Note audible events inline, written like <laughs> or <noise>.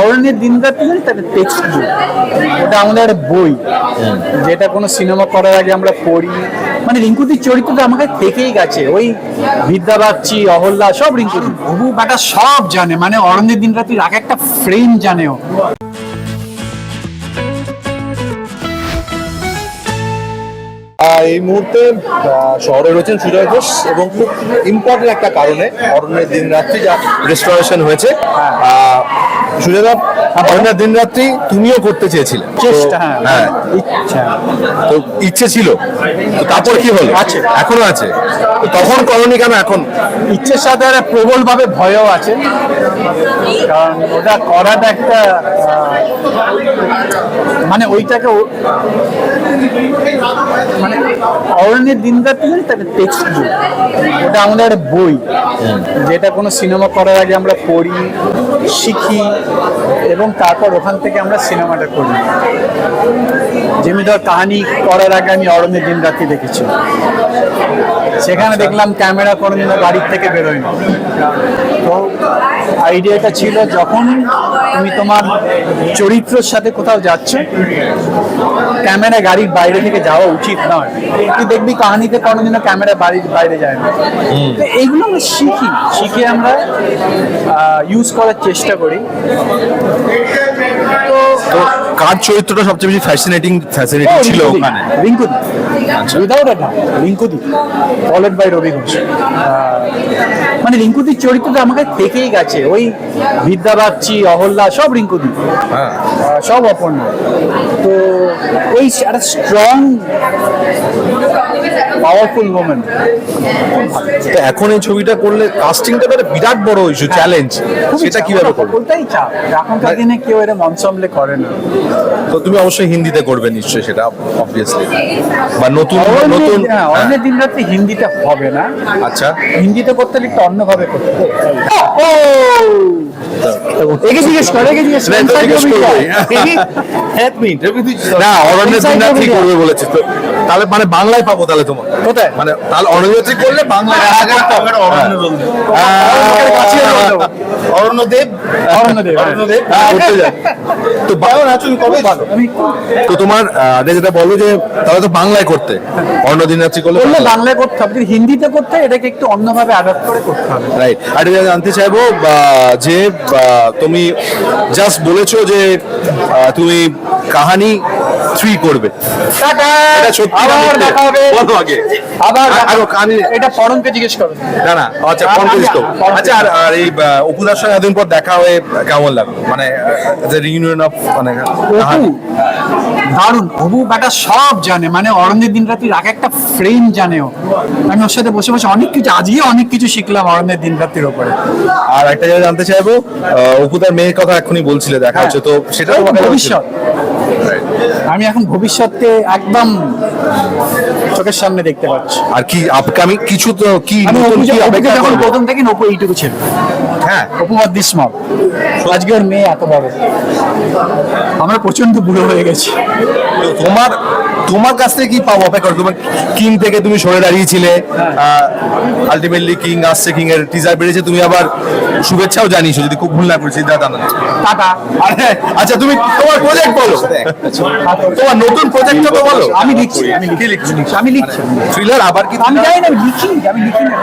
অরণ্যের দিন রাত্রি জানি তাদের টেক্সট বুক ওটা আমাদের একটা বই যেটা কোনো সিনেমা করার আগে আমরা পড়ি। মানে রিঙ্কুদির চরিত্রটা আমাকে থেকেই গেছে। ওই বিদ্যা বাগচি অহল্লা সব রিঙ্কুদি বহু বাটা সব জানে। মানে অরণ্যের দিন রাত্রির এক একটা ফ্রেম জানে এই মুহূর্তে শহরে রয়েছেন সুজয় ঘোষ এবং খুব ইম্পর্টেন্ট একটা কারণে অরণ্যের দিন রাত্রি যা রেস্টোরেশন হয়েছে। আহ, সুজয় অরণ্যের দিন রাত্রি তুমিও করতে চেয়েছিলে। হ্যাঁ। হ্যাঁ। তো ইচ্ছে ছিল। তো তারপর কি হলো? আছে। এখনও আছে? তখন করনি কেন এখন? ইচ্ছের সাথে একটা প্রবলভাবে ভয়ও আছে। কারণ ওটা করাটা একটা মানে ওইটাকে মানে অরণ্যের দিন রাত্রি জানি তার টেক্সট বুক ওটা আমাদের একটা বই। যেটা কোনো সিনেমা করার আগে আমরা পড়ি, শিখি, এবং তারপর ওখান থেকে আমরা সিনেমাটা করি। ধর কাহানি করার আগে আমি অরণ্যের দিন রাত্রি দেখেছি। সেখানে দেখলাম ক্যামেরা কোনোদিনও বাড়ির থেকে বেরোয় না তো আইডিয়াটা ছিল যখন তুমি তোমার চরিত্রের সাথে কোথাও যাচ্ছ ক্যামেরা গাড়ির বাইরে থেকে যাওয়া উচিত নয়। তুই দেখবি কাহানিতে কোনোদিনও ক্যামেরা বাড়ির বাইরে যায় না। তো এইগুলো আমরা শিখি। শিখে আমরা ইউজ করার চেষ্টা করি। তো কার চরিত্রটা সবচেয়ে বেশি ফ্যাসিনেটিং ফ্যাসিনেটিং ছিল ওখানে? রিঙ্কুদি। উইদাউট এটা রিঙ্কুদি ফলোড বাই রবি ঘোষ। মানে রিঙ্কুদির চরিত্রটা আমাকে থেকেই গেছে। ওই বিদ্যা বাগচি অহল্লা সব রিঙ্কুদি। হ্যাঁ। সব অপর্ণ। তো ওই একটা স্ট্রং পাওয়ারফুল মোমেন্ট তো এখন এই ছবিটা করলে কাস্টিংটা তো একটা বিরাট বড় ইস্যু চ্যালেঞ্জ সেটা কীভাবে করবে? ওটাই চাপ। এখনকার দিনে কেউ এটা মনসামলে করে না। তো তুমি অবশ্যই হিন্দিতে করবে নিশ্চয়ই সেটা অবভিয়াসলি বা নতুন নতুন অরণ্যের- হ্যাঁ, হ্যাঁ, দিন রাত্রি হিন্দিতে হবে না। আচ্ছা। হিন্দিতে করতে একটু অন্যভাবে করতে ও একে জিজ্ঞেস কর একে জিজ্ঞেস <laughs> না অরণ্যের দিন রাত্রি করবে বলেছে। তো তাহলে মানে বাংলায় পাবো তাহলে তোমার কোথায়? মানে তাহলে অরণ্য করলে বাংলায় অরণ্যদেব। অরণ্যদেব, হ্যাঁ। হ্যাঁ, করতে তো বাংলা নাচুন কবে ভালো আমি তো তোমার আগে যেটা বলো যে তাহলে তো বাংলায় করতে। অন্য দিন রাত্রি করলে করলে বাংলায় করতে হবে। হিন্দিতে করতে হয়, এটাকে একটু অন্যভাবে আঘাত করে করতে হবে। রাইট আর এটা জানতে চাইব যে তুমি জাস্ট বলেছ যে তুমি কাহানি থ্রি করবে। এটা সত্যি আবার দেখা হবে। বলো আগে। আবার আরও কাহানি- এটা পরমকে জিজ্ঞেস করো। না না আচ্ছা আচ্ছা আর আর এই অপুদার সঙ্গে এতদিন পর দেখা হয়ে কেমন লাগল? মানে রিউনিয়ন অফ মানে দারুণ। বেটা সব জানে। মানে অরণ্যের দিন রাত্রির এক একটা ফ্রেম জানে ও। আমি ওর সাথে বসে বসে অনেক কিছু আজকে অনেক কিছু শিখলাম অরণ্যের দিন রাত্রির ওপরে। আর একটা জায়গা জানতে চাইব অপুদার মেয়ের কথা এখনই বলছিলে দেখা হচ্ছে। তো সেটা তো ভবিষ্যৎ। আমি এখন ভবিষ্যতে একদম চোখের সামনে দেখতে পাচ্ছি। আর কি আপকামিং কিছু তো কি যখন প্রথম থেকে নপু এইটুকু ছিল। হ্যাঁ। অপু বাদ স্মল আজকে ওর মেয়ে এত বড়। আমরা প্রচণ্ড বুড়ো হয়ে গেছি। তোমার তোমার কাছ থেকে কি পাবো অপেক্ষা? তোমার কিং থেকে তুমি সরে দাঁড়িয়েছিলে আলটিমেটলি কিং আসছে কিং এর টিজার বেড়েছে তুমি আবার শুভেচ্ছাও জানিয়েছো যদি খুব ভুল না করেছি দাদা না টাটা। আচ্ছা তুমি তোমার প্রজেক্ট বলো। তোমার নতুন প্রজেক্টটা তো বলো। আমি লিখছি আমি লিখি লিখছি? আমি লিখছি। থ্রিলার আবার কি আমি জানি না লিখি আমি লিখি না